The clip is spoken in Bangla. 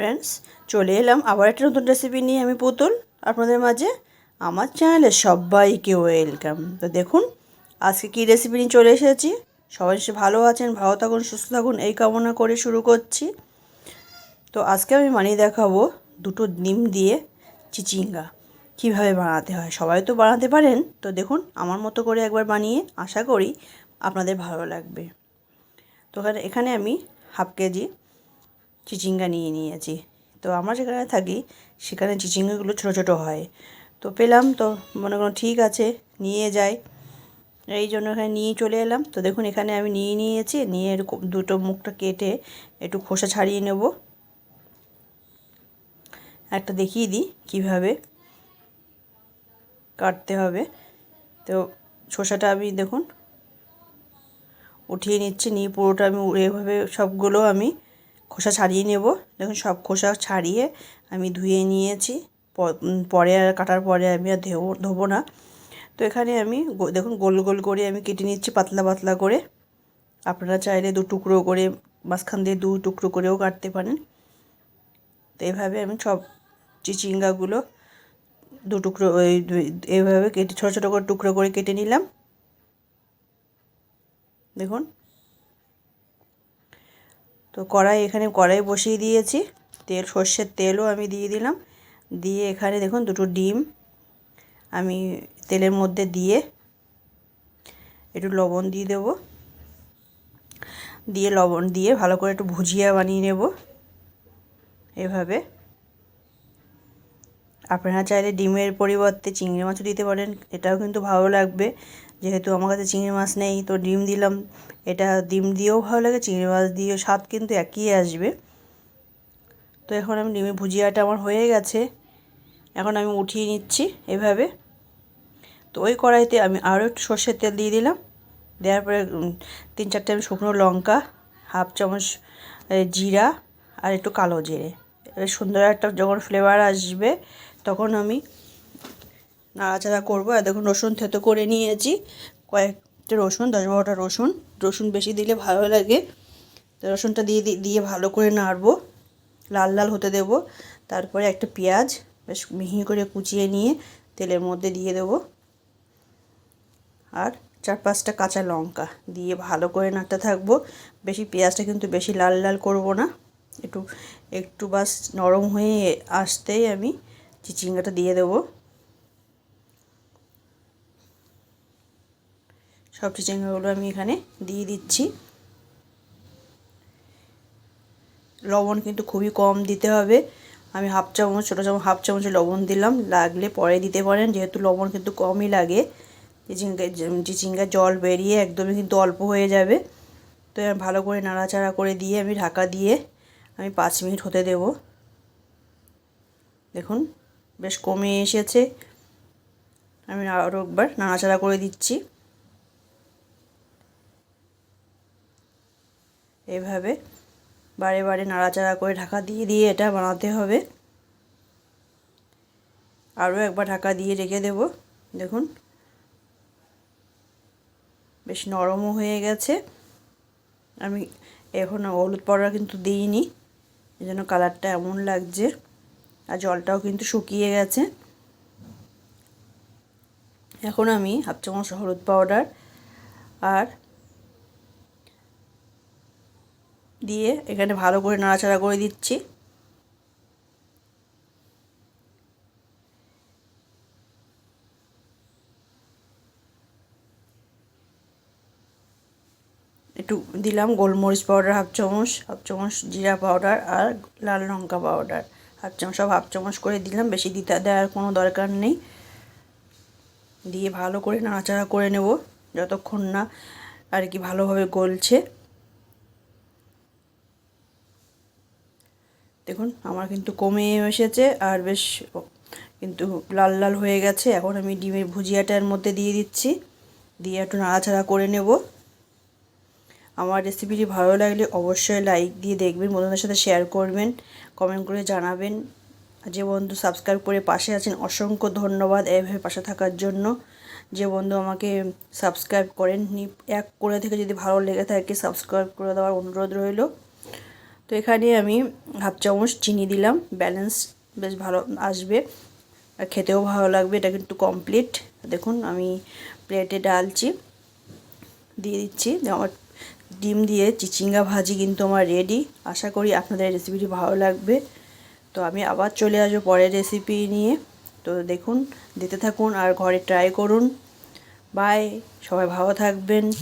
ফ্রেন্ডস চলে এলাম আবার একটা নতুন রেসিপি নিয়ে আমি পুতুল। আপনাদের মাঝে আমার চ্যানেলে সবাইকে ওয়েলকাম তো দেখুন, আজকে কী রেসিপি নিয়ে চলে এসেছি। সবাই সে ভালো আছেন, ভালো থাকুন, সুস্থ থাকুন, এই কামনা করে শুরু করছি। তো আজকে আমি বানিয়ে দেখাবো দুটো ডিম দিয়ে চিচিঙ্গা। কীভাবে বানাতে হয় সবাই তো বানাতে পারেন। তো দেখুন, আমার মতো করে একবার বানিয়ে আশা করি আপনাদের ভালো লাগবে। তো এখানে আমি হাফ কেজি চিচিঙ্গা নিয়ে নিয়েছি। তো আমরা যেখানে থাকি, সেখানে চিচিঙ্গাগুলো ছোটো ছোটো হয়। তো পেলাম, তো মনে করুন ঠিক আছে, নিয়ে যাই। এই জন্য এখানে নিয়ে চলে এলাম। তো দেখুন, এখানে আমি নিয়ে নিয়েছি, নিয়ে দুটো মুখটা কেটে একটু খোসা ছাড়িয়ে নেব। একটা দেখিয়ে দিই কীভাবে কাটতে হবে। তো শসাটা আমি দেখুন, উঠিয়ে নিচ্ছি, নিয়ে পুরোটা আমি এভাবে সবগুলো আমি খোসা ছাড়িয়ে নেব। দেখুন, সব খোসা ছাড়িয়ে আমি ধুয়ে নিয়েছি। পরে আর কাটার পরে আমি আর ধেবো ধোবো না। তো এখানে আমি দেখুন, গোল গোল করে আমি কেটে নিচ্ছি পাতলা পাতলা করে। আপনারা চাইলে দু টুকরো করে, মাঝখান দিয়ে দু টুকরো করেও কাটতে পারেন। তো এভাবে আমি সব চিচিঙ্গাগুলো দু টুকরো, ওই এইভাবে কেটে, ছোটো ছোটো করে টুকরো করে কেটে নিলাম। দেখুন তো কড়াই এখানে কড়াই বসিয়ে দিয়েছি। তেল সর্ষের তেলও আমি দিয়ে দিলাম। দিয়ে এখানে দেখুন দুটো ডিম আমি তেলের মধ্যে দিয়ে একটু লবণ দিয়ে দেব। দিয়ে লবণ দিয়ে ভালো করে একটু ভুজিয়া বানিয়ে নেব। এভাবে। আপনারা চাইলে ডিমের পরিবর্তে চিংড়ি মাছও দিতে পারেন, এটাও কিন্তু ভালো লাগবে। যেহেতু আমার কাছে চিংড়ি মাছ নেই, তো ডিম দিলাম। এটা ডিম দিয়েও ভালো লাগে, চিংড়ি মাছ দিয়েও স্বাদ কিন্তু একই আসবে। তো এখন আমি ডিমের ভুজিয়াটা আমার হয়ে গেছে। এখন আমি উঠিয়ে নিচ্ছি এভাবে। তো ওই কড়াইতে আমি আরও একটু সর্ষের তেল দিয়ে দিলাম। দেওয়ার পরে তিন চারটে আমি শুকনো লঙ্কা, হাফ চামচ জিরা আর একটু কালো জিরে। সুন্দর একটা যখন ফ্লেভার আসবে তখন আমি নাড়াচাড়া করব। আর দেখুন, রসুন থেতো করে নিয়েছি। কয়েকটা রসুন, দশ বারোটা রসুন। রসুন বেশি দিলে ভালো লাগে। তো রসুনটা দিয়ে দিয়ে ভালো করে নাড়বো। লাল লাল হতে দেব। তারপরে একটা পেঁয়াজ বেশ মিহি করে কুচিয়ে নিয়ে তেলের মধ্যে দিয়ে দেবো। আর চার পাঁচটা কাঁচা লঙ্কা দিয়ে ভালো করে নাড়তে থাকব। বেশি পেঁয়াজটা কিন্তু বেশি লাল লাল করব না। একটু একটু বাস নরম হয়ে আসতেই আমি চিচিঙ্গাটা দিয়ে দেবো সব চিচিঙ্গাগুলো আমি এখানে দিয়ে দিচ্ছি লবণ কিন্তু খুবই কম দিতে হবে। আমি হাফ চামচ, ছোটো চামচ, হাফ চামচ লবণ দিলাম। লাগলে পরে দিতে পারেন, যেহেতু লবণ কিন্তু কমই লাগে। চিচিঙ্গা চিচিঙ্গা জল বেরিয়ে একদমই কিন্তু অল্প হয়ে যাবে। তো ভালো করে নাড়াচাড়া করে দিয়ে আমি ঢাকা দিয়ে আমি পাঁচ মিনিট হতে দেব। দেখুন। বেশ কমে এসেছে। আমি আরও একবার নাড়াচাড়া করে দিচ্ছি। এভাবে বারে বারে নাড়াচাড়া করে ঢাকা দিয়ে দিয়ে এটা বানাতে হবে। আরও একবার ঢাকা দিয়ে রেখে দেব। দেখুন, বেশ নরমও হয়ে গেছে। আমি এখন হলুদ পাউডার কিন্তু দিইনি। এই জন্য কালারটা এমন লাগছে। আর জলটাও কিন্তু শুকিয়ে গেছে। এখন আমি হাফ চামচ হলুদ পাউডার আর দিয়ে এখানে ভালো করে নাড়াচাড়া করে দিচ্ছি। একটু দিলাম গোলমরিচ পাউডার হাফ চামচ হাফ চামচ জিরা পাউডার আর লাল লঙ্কা পাউডার। হাফ চামচ সব হাফ চামচ করে দিলাম, বেশি দিতে দেওয়ার কোনো দরকার নেই। দিয়ে ভালো করে নাড়াচাড়া করে নেব, যতক্ষণ না আর কি ভালোভাবে গলছে। দেখুন, আমার কিন্তু কমে এসেছে আর বেশ কিন্তু লাল লাল হয়ে গেছে। এখন আমি ডিমের ভুজিয়াটার মধ্যে দিয়ে দিচ্ছি। দিয়ে একটু নাড়াচাড়া করে নেব। আমার রেসিপিটি ভালো লাগলে অবশ্যই লাইক দিয়ে দেখবেন, বন্ধুদের সাথে শেয়ার করবেন কমেন্ট করে জানাবেন। যে বন্ধু সাবস্ক্রাইব করে পাশে আছেন, অসংখ্য ধন্যবাদ এভাবে পাশে থাকার জন্য। যে বন্ধু আমাকে সাবস্ক্রাইব করেন এক করে থেকে যদি ভালো লেগে থাকে সাবস্ক্রাইব করে দেওয়ার অনুরোধ রইল। তো এখানে আমি হাফ চামচ চিনি দিলাম ব্যালেন্স বেশ ভালো আসবে। আর খেতেও ভালো লাগবে, এটা কিন্তু কমপ্লিট দেখুন, আমি প্লেটে ডালছি দিয়ে দিচ্ছি। আমার ডিম দিয়ে চিচিঙ্গা ভাজি কিন্তু আমার রেডি আশা করি আপনাদের রেসিপিটি ভালো লাগবে। তো আমি আবার চলে আসব পরের রেসিপি নিয়ে। তো দেখুন, দিতে থাকুন আর ঘরে ট্রাই করুন। বাই সবাই ভালো থাকবেন।